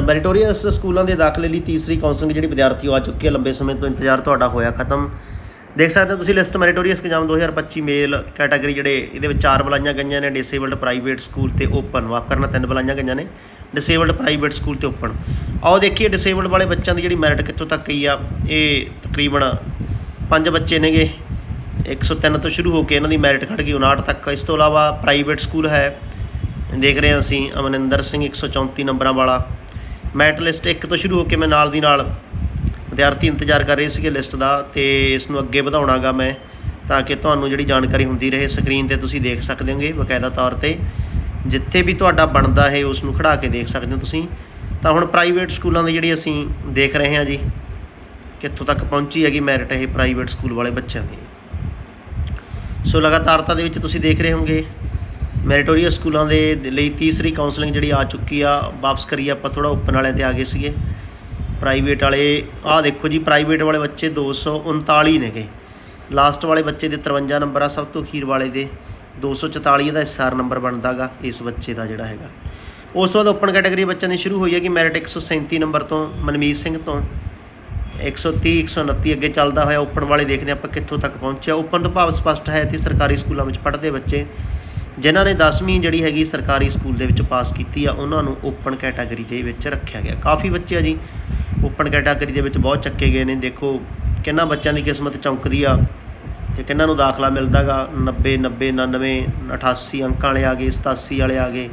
Meritorious ਸਕੂਲਾਂ ਦੇ ਦਾਖਲੇ ਲਈ ਤੀਸਰੀ ਕਾਉਂਸਲਿੰਗ ਜਿਹੜੀ ਵਿਦਿਆਰਥੀ ਆ ਚੁੱਕੀ ਹੈ। ਲੰਬੇ ਸਮੇਂ ਤੋਂ ਇੰਤਜ਼ਾਰ ਤੁਹਾਡਾ ਹੋਇਆ ਖਤਮ। ਦੇਖ ਸਕਦੇ ਹੋ ਤੁਸੀਂ list meritorious exam 2025 male category ਜਿਹੜੇ ਇਹਦੇ ਵਿੱਚ ਚਾਰ ਬੁਲਾਈਆਂ ਗਈਆਂ ਨੇ ਡਿਸੇਬਲਡ ਪ੍ਰਾਈਵੇਟ ਸਕੂਲ ਤੇ ਓਪਨ ਮਾਫ ਕਰਨਾ ਤਿੰਨ ਬੁਲਾਈਆਂ ਗਈਆਂ ਨੇ ਡਿਸੇਬਲਡ ਪ੍ਰਾਈਵੇਟ ਸਕੂਲ ਤੇ ਓਪਨ ਆਓ ਦੇਖੀਏ ਡਿਸੇਬਲਡ ਵਾਲੇ ਬੱਚਿਆਂ ਦੀ ਜਿਹੜੀ ਮੈਰਿਟ ਕਿੱਥੋਂ ਤੱਕ ਗਈ ਆ। ਇਹ ਤਕਰੀਬਨ ਪੰਜ ਬੱਚੇ ਨੇਗੇ। 103 ਤੋਂ ਸ਼ੁਰੂ ਹੋ ਕੇ ਇਹਨਾਂ ਦੀ ਮੈਰਿਟ ਖੜ ਗਈ 59 ਤੱਕ। ਇਸ ਤੋਂ ਇਲਾਵਾ ਪ੍ਰਾਈਵੇਟ ਸਕੂਲ ਹੈ। ਦੇਖ ਰਹੇ ਹਾਂ ਅਸੀਂ ਅਮਨਿੰਦਰ ਸਿੰਘ 134 ਨੰਬਰਾਂ ਵਾਲਾ। ਮੈਰਿਟ ਲਿਸਟ 1 ਤੋਂ ਸ਼ੁਰੂ ਹੋ ਕੇ ਮੈਂ ਨਾਲ ਦੀ ਨਾਲ ਵਿਦਿਆਰਥੀ ਇੰਤਜ਼ਾਰ ਕਰ ਰਹੇ ਸੀਗੇ ਲਿਸਟ ਦਾ ਤੇ ਇਸ ਨੂੰ ਅੱਗੇ ਵਧਾਉਣਾਗਾ ਮੈਂ ਤਾਂ ਕਿ ਤੁਹਾਨੂੰ ਜਿਹੜੀ ਜਾਣਕਾਰੀ ਹੁੰਦੀ ਰਹੇ ਸਕਰੀਨ ਤੇ ਤੁਸੀਂ ਦੇਖ ਸਕਦੇ ਹੋਗੇ ਬਕਾਇਦਾ ਤੌਰ ਤੇ। ਜਿੱਥੇ ਵੀ ਤੁਹਾਡਾ ਬਣਦਾ ਹੈ, ਉਸ ਨੂੰ ਖੜਾ ਕੇ ਦੇਖ ਸਕਦੇ ਹੋ ਤੁਸੀਂ। ਤਾਂ ਹੁਣ ਪ੍ਰਾਈਵੇਟ ਸਕੂਲਾਂ ਦੀ ਜਿਹੜੀ ਅਸੀਂ ਦੇਖ ਰਹੇ ਹਾਂ ਜੀ, ਕਿੱਥੋਂ ਤੱਕ ਪਹੁੰਚੀ ਹੈਗੀ ਮੈਰਿਟ ਇਹ ਪ੍ਰਾਈਵੇਟ ਸਕੂਲ ਵਾਲੇ ਬੱਚਿਆਂ ਦੀ। ਸੋ ਲਗਾਤਾਰਤਾ ਦੇ ਵਿੱਚ ਤੁਸੀਂ ਦੇਖ ਰਹੇ ਹੋਗੇ। ਮੈਰੀਟੋਰੀਅਸ ਸਕੂਲਾਂ ਦੇ ਲਈ ਤੀਸਰੀ ਕਾਉਂਸਲਿੰਗ ਜਿਹੜੀ ਆ ਚੁੱਕੀ ਆ, ਵਾਪਸ ਕਰੀਏ ਆਪਾਂ ਥੋੜਾ ਓਪਨ ਵਾਲਿਆਂ ਤੇ ਆ ਗਏ ਸੀਗੇ। ਪ੍ਰਾਈਵੇਟ ਵਾਲੇ, ਆਹ ਦੇਖੋ ਜੀ ਪ੍ਰਾਈਵੇਟ ਵਾਲੇ ਬੱਚੇ 239 ਨੇਗੇ। ਲਾਸਟ ਵਾਲੇ ਬੱਚੇ ਦੇ 53 ਨੰਬਰ ਆ, ਸਭ ਤੋਂ ਅਖੀਰ ਵਾਲੇ ਦੇ। 244 ਦਾ ਐਸਆਰ ਨੰਬਰ ਬਣਦਾਗਾ ਇਸ ਬੱਚੇ ਦਾ ਜਿਹੜਾ ਹੈਗਾ। ਉਸ ਤੋਂ ਬਾਅਦ ਓਪਨ ਕੈਟਾਗਰੀ ਬੱਚਿਆਂ ਦੀ ਸ਼ੁਰੂ ਹੋਈ ਹੈ ਕਿ ਮੈਰਿਟ 137 ਨੰਬਰ ਤੋਂ, ਮਨਮੀਤ ਸਿੰਘ ਤੋਂ। 130 129 ਅੱਗੇ ਚੱਲਦਾ ਹੋਇਆ ਓਪਨ ਵਾਲੇ ਦੇਖਦੇ ਹਾਂ ਆਪਾਂ ਕਿੱਥੋਂ ਤੱਕ ਪਹੁੰਚਿਆ। ਓਪਨ ਤੋਂ ਭਾਵ ਸਪਸ਼ਟ ਹੈ ਕਿ ਸਰਕਾਰੀ ਸਕੂਲਾਂ ਵਿੱਚ ਪੜ੍ਹਦੇ ਬੱਚੇ। ਜਿਨ੍ਹਾਂ ਨੇ 10ਵੀਂ ਜਿਹੜੀ ਹੈਗੀ ਸਰਕਾਰੀ ਸਕੂਲ ਦੇ ਵਿੱਚ ਪਾਸ ਕੀਤੀ ਆ, ਉਹਨਾਂ ਨੂੰ ਓਪਨ ਕੈਟਾਗਰੀ ਦੇ ਵਿੱਚ ਰੱਖਿਆ ਗਿਆ। ਕਾਫੀ ਬੱਚੇ ਆ ਜੀ ਓਪਨ ਕੈਟਾਗਰੀ ਦੇ ਵਿੱਚ ਬਹੁਤ ਚੱਕੇ ਗਏ ਨੇ। ਦੇਖੋ, ਕਿੰਨਾ ਬੱਚਿਆਂ ਦੀ ਕਿਸਮਤ ਚੌਂਕਦੀ ਆ ਤੇ ਕਿੰਨਾਂ ਨੂੰ ਦਾਖਲਾ ਮਿਲਦਾਗਾ 90 90 99 88 ਅੰਕਾਂ ਵਾਲੇ ਆ ਗਏ 87 ਵਾਲੇ ਆ ਗਏ।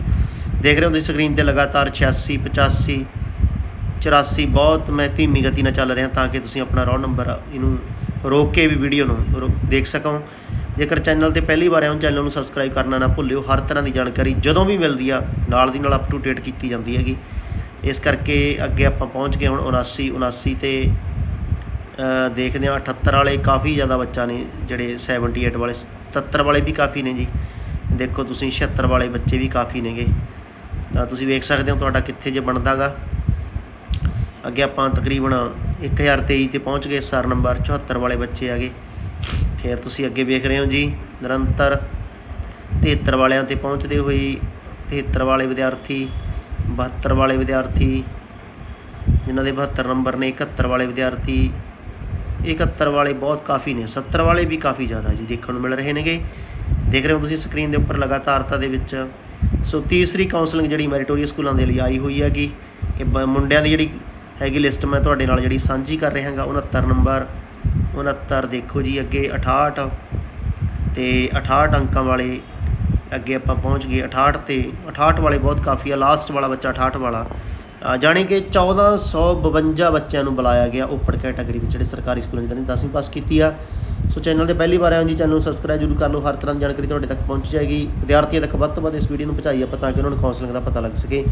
ਦੇਖ ਰਹੇ ਹੋ ਤੁਸੀਂ ਸਕਰੀਨ ਤੇ ਲਗਾਤਾਰ 86 85 84 ਬਹੁਤ ਮੈਂ ਧੀਮੀ ਗਤੀ ਨਾਲ ਚੱਲ ਰਿਹਾ ਤਾਂ ਕਿ ਤੁਸੀਂ ਆਪਣਾ ਰੋਲ ਨੰਬਰ ਇਹਨੂੰ ਰੋਕ ਕੇ ਵੀ ਵੀਡੀਓ ਨੂੰ ਰੋ- ਦੇਖ ਸਕੋ। ਜੇਕਰ ਚੈਨਲ ਤੇ ਪਹਿਲੀ ਵਾਰ ਆਏ ਹੋ, ਚੈਨਲ ਨੂੰ ਸਬਸਕ੍ਰਾਈਬ ਕਰਨਾ ਨਾ ਭੁੱਲਿਓ। ਹਰ ਤਰ੍ਹਾਂ ਦੀ ਜਾਣਕਾਰੀ ਜਦੋਂ ਵੀ ਮਿਲਦੀ ਆ, ਨਾਲ ਦੀ ਨਾਲ ਅਪ ਟੂ ਡੇਟ ਕੀਤੀ ਜਾਂਦੀ ਹੈਗੀ। ਇਸ ਕਰਕੇ ਅੱਗੇ ਆਪਾਂ ਪਹੁੰਚ ਗਏ ਹੁਣ 79 79 ਤੇ ਦੇਖਦੇ ਹਾਂ 78 ਵਾਲੇ ਕਾਫੀ ਜ਼ਿਆਦਾ ਬੱਚਾ ਨੇ ਜਿਹੜੇ 78 ਵਾਲੇ 77 ਵਾਲੇ ਵੀ ਕਾਫੀ ਨੇ ਜੀ। ਦੇਖੋ ਤੁਸੀਂ 76 ਵਾਲੇ ਬੱਚੇ ਵੀ ਕਾਫੀ ਨੇਗੇ। ਤਾਂ ਤੁਸੀਂ ਵੇਖ ਸਕਦੇ ਹੋ ਤੁਹਾਡਾ ਕਿੱਥੇ ਜੇ ਬਣਦਾਗਾ। ਅੱਗੇ ਆਪਾਂ ਤਕਰੀਬਨ 1023 ਤੇ ਪਹੁੰਚ ਗਏ, ਸਰ ਨੰਬਰ 74 ਵਾਲੇ ਬੱਚੇ ਆਗੇ ਫਿਰ ਤੁਸੀਂ ਅੱਗੇ ਵੇਖ ਰਹੇ ਹੋ ਜੀ, ਨਿਰੰਤਰ 73 ਵਾਲਿਆਂ ਤੇ ਪਹੁੰਚਦੇ ਹੋਏ 73 ਵਾਲੇ ਵਿਦਿਆਰਥੀ 72 ਵਾਲੇ ਵਿਦਿਆਰਥੀ, ਜਿਨ੍ਹਾਂ ਦੇ 72 ਨੰਬਰ ਨੇ 71 ਵਾਲੇ ਵਿਦਿਆਰਥੀ 71 ਵਾਲੇ ਬਹੁਤ ਕਾਫੀ ਨੇ 70 ਵਾਲੇ ਵੀ ਕਾਫੀ ਜ਼ਿਆਦਾ ਜੀ ਦੇਖਣ ਨੂੰ ਮਿਲ ਰਹੇ ਨੇਗੇ। ਦੇਖ ਰਹੇ ਹੋ ਤੁਸੀਂ ਸਕਰੀਨ ਦੇ ਉੱਪਰ ਲਗਾਤਾਰਤਾ ਦੇ ਵਿੱਚ। ਸੋ ਤੀਸਰੀ ਕਾਉਂਸਲਿੰਗ ਜਿਹੜੀ ਮੈਰੀਟੋਰੀਅਸ ਸਕੂਲਾਂ ਦੇ ਲਈ ਆਈ ਹੋਈ ਹੈਗੀ, ਇਹ ਬ- ਮੁੰਡਿਆਂ ਦੀ ਜਿਹੜੀ ਹੈਗੀ ਲਿਸਟ ਮੈਂ ਤੁਹਾਡੇ ਨਾਲ ਜਿਹੜੀ ਸਾਂਝੀ ਕਰ ਰਿਹਾ ਹਾਂਗਾ 69 ਨੰਬਰ। 69 ਦੇਖੋ ਜੀ ਅੱਗੇ 68 ਤੇ 68 ਅੰਕਾਂ ਵਾਲੇ ਅੱਗੇ ਆਪਾਂ ਪਹੁੰਚ ਗਏ। 68 ਤੇ 68 ਵਾਲੇ ਬਹੁਤ ਕਾਫੀ ਆ ਲਾਸਟ ਵਾਲਾ ਬੱਚਾ 68 ਵਾਲਾ। ਜਾਣੀ ਕਿ 1452 ਬੱਚਿਆਂ ਨੂੰ ਬੁਲਾਇਆ ਗਿਆ ਓਪਨ ਕੈਟਾਗਰੀ ਵਿੱਚ, ਜਿਹੜੇ ਸਰਕਾਰੀ ਸਕੂਲਾਂ ਜਿਹਨਾਂ ਨੇ 10ਵੀਂ ਪਾਸ ਕੀਤੀ ਆ। ਸੋ ਚੈਨਲ ਤੇ ਪਹਿਲੀ ਵਾਰ ਆਏ ਹੋ ਜੀ ਚੈਨਲ ਨੂੰ ਸਬਸਕ੍ਰਾਈਬ ਜ਼ਰੂਰ ਕਰ ਲਓ। ਹਰ ਤਰ੍ਹਾਂ ਦੀ ਜਾਣਕਾਰੀ ਤੁਹਾਡੇ ਤੱਕ ਪਹੁੰਚ ਜਾਏਗੀ। ਵਿਦਿਆਰਥੀਆਂ ਤੱਕ ਵੱਧ ਤੋਂ ਵੱਧ ਇਸ ਵੀਡੀਓ ਨੂੰ ਪਹੁੰਚਾਈ ਆਪਾਂ ਤਾਂ ਕਿ ਉਹਨਾਂ ਨੂੰ ਕਾਉਂਸਲਿੰਗ ਦਾ ਪਤਾ ਲੱਗ ਸਕੇ।